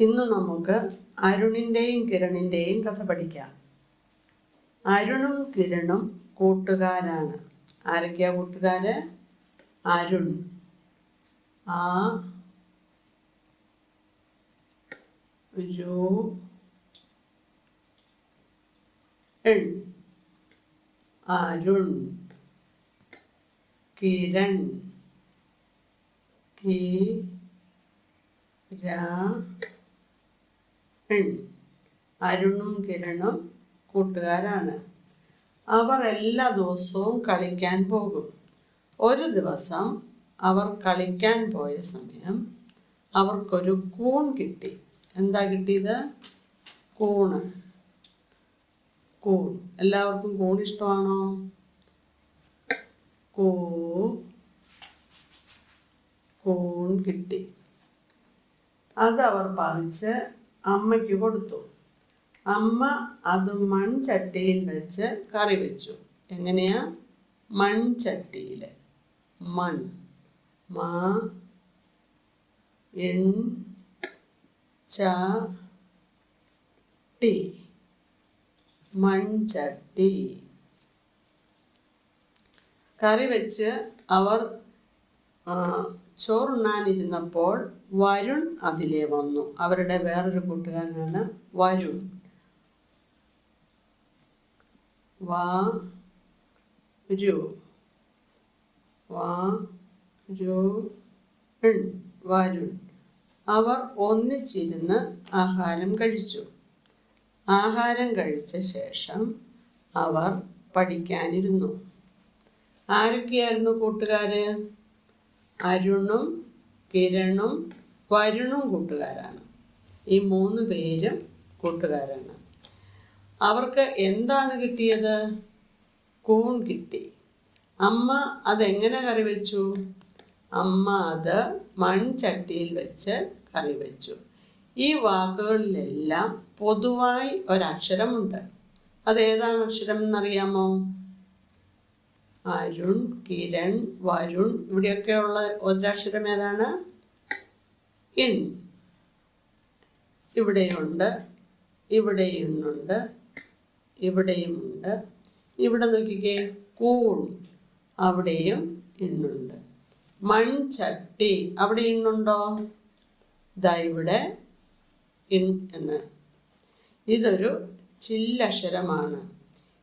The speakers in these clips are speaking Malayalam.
ഇന്ന് നമുക്ക് അരുണിന്റെയും കിരണിന്റെയും കഥ പഠിക്കാം. അരുണും കിരണും കൂട്ടുകാരാണ്. ആരൊക്കെയാ കൂട്ടുകാര്? അരുൺ. ആ. രു അരുൺ. കിരൺ. കി. രാ. അരുണും കിരണും കൂട്ടുകാരാണ്. അവർ എല്ലാ ദിവസവും കളിക്കാൻ പോകും. ഒരു ദിവസം അവർ കളിക്കാൻ പോയ സമയം അവർക്കൊരു കൂൺ കിട്ടി. എന്താ കിട്ടിയത്? കൂണ് കൂൺ. എല്ലാവർക്കും കൂൺ ഇഷ്ടമാണോ? കൂ കൂൺ കിട്ടി. അത് അവർ പറിച്ച് അമ്മയ്ക്ക് കൊടുത്തു. അമ്മ അത് മൺചട്ടിയിൽ വെച്ച് കറി വെച്ചു. എങ്ങനെയാ? മൺചട്ടിയിൽ. മൺ. മാ. എൺ. ച. ടി. മൺചട്ടി. കറി വെച്ച് അവർ ചോറുണ്ണാനിരുന്നപ്പോൾ വരുൺ അതിലെ വന്നു. അവരുടെ വേറൊരു കൂട്ടുകാരനാണ് വരുൺ. വാ വരുൺ. അവർ ഒന്നിച്ചിരുന്ന് ആഹാരം കഴിച്ചു. ആഹാരം കഴിച്ച ശേഷം അവർ പഠിക്കാനിരുന്നു. ആരൊക്കെയായിരുന്നു കൂട്ടുകാര്? അരുണും കിരണും വരുണും കൂട്ടുകാരാണ്. ഈ മൂന്ന് പേരും കൂട്ടുകാരാണ്. അവർക്ക് എന്താണ് കിട്ടിയത്? കൂൺ കിട്ടി. അമ്മ അതെങ്ങനെ കറി വെച്ചു? അമ്മ അത് മൺചട്ടിയിൽ വെച്ച് കറി വെച്ചു. ഈ വാക്കുകളിലെല്ലാം പൊതുവായി ഒരക്ഷരമുണ്ട്. അതേതാണ് അക്ഷരം എന്നറിയാമോ? അരുൺ കിരൺ വരുൺ ഇവിടെയൊക്കെയുള്ള ഒരക്ഷരം ഏതാണ്? ഇൺ ഇവിടെയുണ്ട് ഇവിടെയും ഉണ്ട് ഇവിടെയും ഉണ്ട് ഇവിടെ നോക്കിക്കേ കൂൺ അവിടെയും ഇണ്ണുണ്ട് മൺചട്ടി അവിടെ ഇണ്ണുണ്ടോ ദാ ഇവിടെ ഇൺ എന്ന്. ഇതൊരു ചില്ലക്ഷരമാണ്.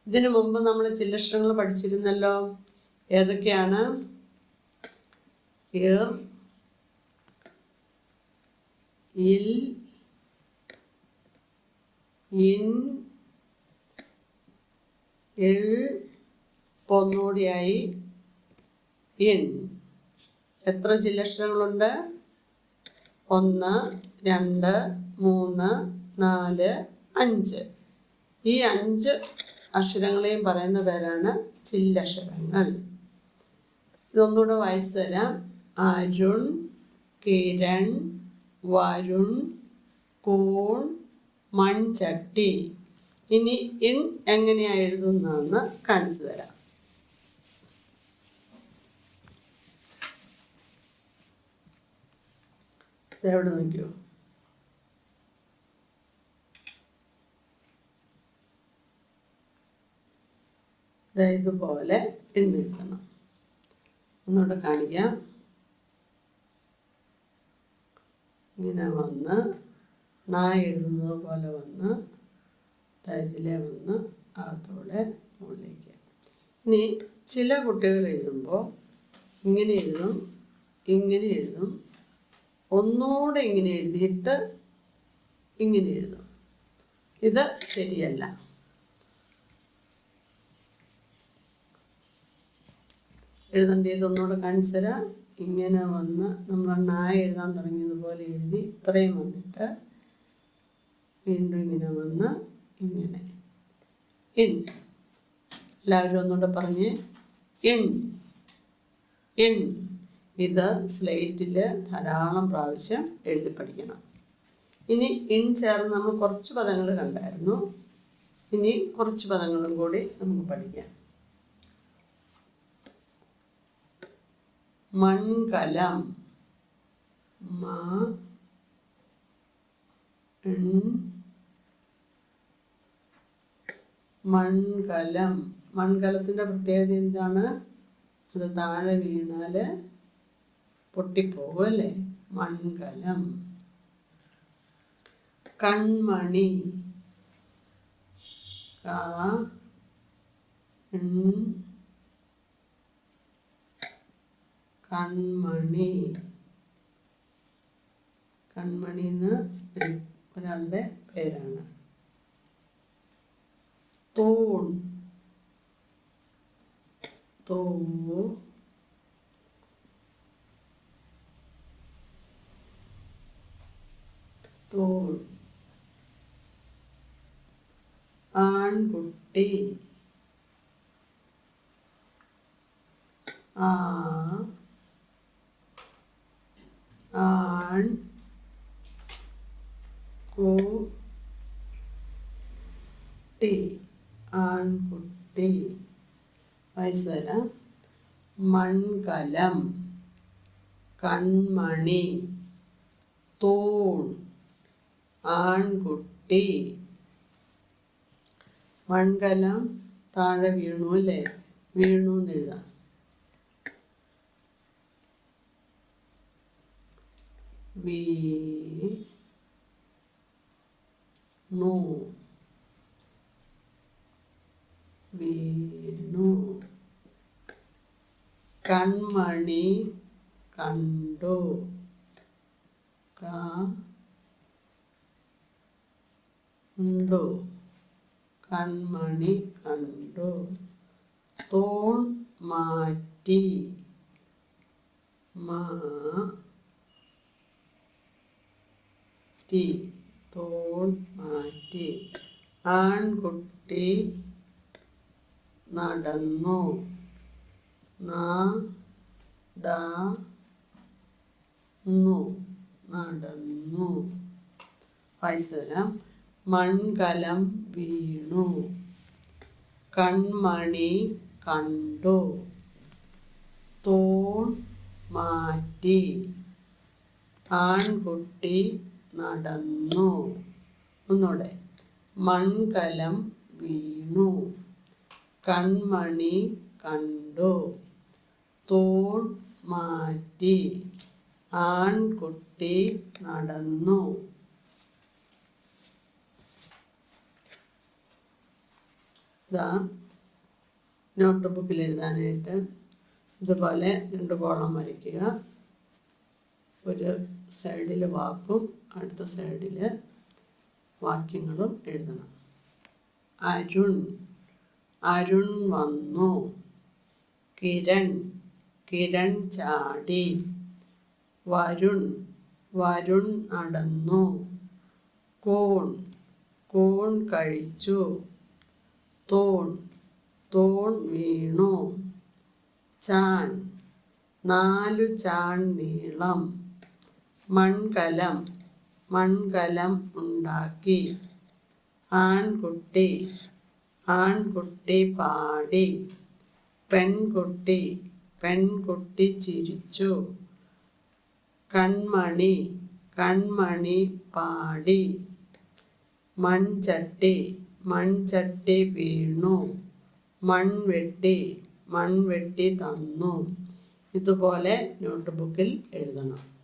ഇതിനു മുമ്പ് നമ്മൾ ചില്ലക്ഷരങ്ങൾ പഠിച്ചിരുന്നല്ലോ. ഏതൊക്കെയാണ്? ഇർ ഇൽ ഇൻ ഇൾ ഇപ്പോൾ ഇൻ. എത്ര ചില്ലക്ഷരങ്ങളുണ്ട് ഒന്ന് രണ്ട് മൂന്ന് നാല് അഞ്ച്. ഈ അഞ്ച് അക്ഷരങ്ങളെയും പറയുന്ന പേരാണ് ചില്ലക്ഷരങ്ങൾ. ഇതൊന്നുകൂടെ വായിച്ചു തരാം. അരുൺ കിരൺ വരുൺ കോൺ മൺചട്ടി. ഇനി ഇൺ എങ്ങനെയാണ് എഴുതുന്നതെന്ന് കാണിച്ചു തരാം. എവിടെ നോക്കിയോ ഇതുപോലെ എണ്ണെഴുതണം ഒന്നുകൂടെ കാണിക്കാം. ഇങ്ങനെ വന്ന് നായ എഴുതുന്നത് പോലെ വന്ന് ഇതിലെ വന്ന് അകത്തോടെ മുകളിലേക്ക്. ഇനി ചില കുട്ടികൾ എഴുതുമ്പോൾ ഇങ്ങനെ എഴുതും ഇങ്ങനെ എഴുതും. ഒന്നുകൂടെ ഇങ്ങനെ എഴുതിയിട്ട് ഇങ്ങനെ എഴുതും. ഇത് ശരിയല്ല. എഴുതേണ്ടത് ഒന്നുകൂടെ കാണിച്ചു തരാം ഇങ്ങനെ വന്ന് നമ്മൾ നായ എഴുതാൻ തുടങ്ങിയതുപോലെ എഴുതി ഇത്രയും വന്നിട്ട് വീണ്ടും ഇങ്ങനെ വന്ന് ഇങ്ങനെ. ഇൺ എല്ലാവരും ഒന്നുകൂടെ പറഞ്ഞ്. ഇൺ ഇൺ ഇത് സ്ലേറ്റിൽ ധാരാളം പ്രാവശ്യം എഴുതി പഠിക്കണം. ഇനി ഇൺ ചേർന്ന് നമ്മൾ കുറച്ച് പദങ്ങൾ കണ്ടായിരുന്നു. ഇനി കുറച്ച് പദങ്ങളും കൂടി നമുക്ക് പഠിക്കാം. മൺകലം. മ മൺകലം. മൺകലത്തിന്റെ പ്രത്യേകത എന്താണ്? അത് താഴെ വീണാൽ പൊട്ടിപ്പോകും അല്ലേ? മൺകലം. കൺമണി. കൺമണി. കൺമണി എന്ന് ഒരാളുടെ പേരാണ്. തൂൺ. തൂ തോൾ. ആൺകുട്ടി. ആ. ആൺ കുട്ടി ആൺകുട്ടി വയസ്സര മൺകലം കൺമണി തൂൺ ആൺകുട്ടി മൺകലം താഴെ വീണു അല്ലേ? വീണു എന്നെഴുതാം വീ നു വീണു കൺമണി കണ്ടു. കണ്ടു. കൺമണി കണ്ടു. തോൺ മാറ്റി. മാറ്റി തൂൺ മാറ്റി. ആൺകുട്ടി നടന്നു. നടന്നു. നടന്നു. വയസ്സരം മൺകലം വീണു. കൺമണി കണ്ടു. തോൺ മാറ്റി. ആൺകുട്ടി നടന്നു. ഒന്നുകൂടെ മൺകലം വീണു. കൺമണി കണ്ടു. തോൾ മാറ്റി. ആൺകുട്ടി നടന്നു. ഇതാ നോട്ട് ബുക്കിൽ എഴുതാനായിട്ട് ഇതുപോലെ രണ്ട് കോളം വരയ്ക്കുക. ഒരു സൈഡിൽ വാക്കും അടുത്ത സൈഡിൽ വാക്യങ്ങളും എഴുതണം. അരുൺ അരുൺ വന്നു. കിരൺ കിരൺ ചാടി. വരുൺ വരുൺ നടന്നു. കോൺ കോൺ കഴിച്ചു. തോൺ തോൺ വീണു. ചാൺ നാലു ചാൺ നീളം. മൺകലം മൺകലം ഉണ്ടാക്കി. ആൺകുട്ടി ആൺകുട്ടി പാടി. പെൺകുട്ടി പെൺകുട്ടി ചിരിച്ചു. കൺമണി കൺമണി പാടി. മൺചട്ടി മൺചട്ടി വീണു. മൺവെട്ടി മൺവെട്ടി തന്നു. ഇതുപോലെ നോട്ട്ബുക്കിൽ എഴുതണം.